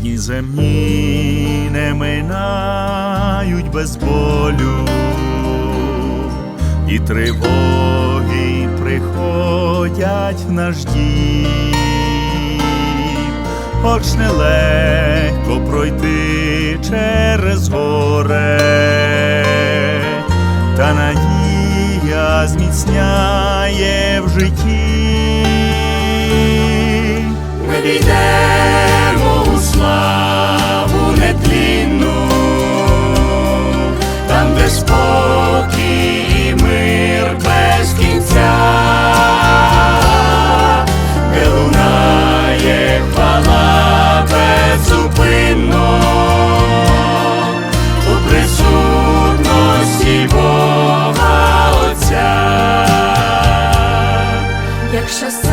Дні земні не минають без болю, і тривоги приходять в наш дім, хоч нелегко пройти через горе, та надія зміцняє в житті. Just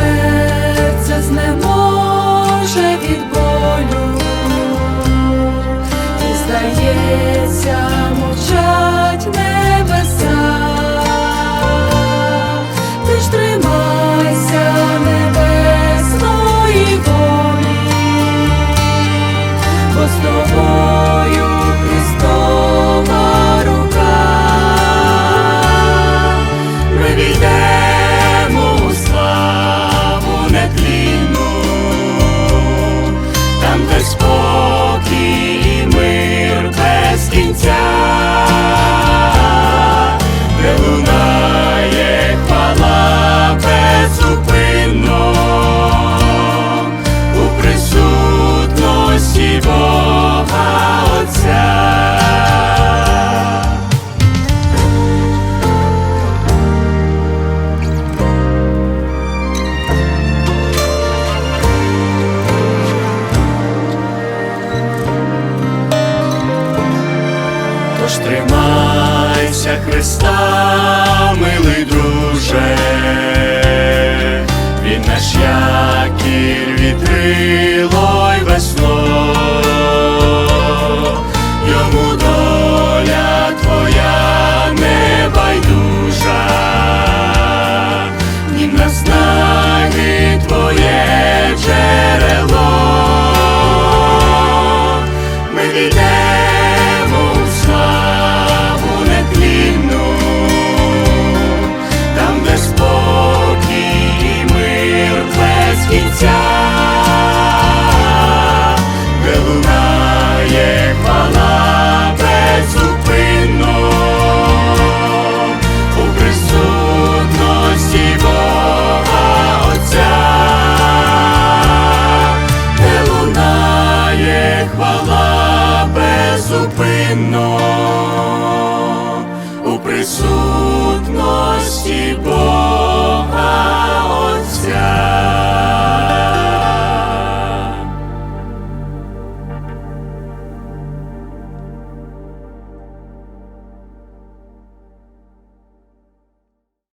Тож тримайся Христа, милий друже, він наш якір вітрило вино у присутності Бога.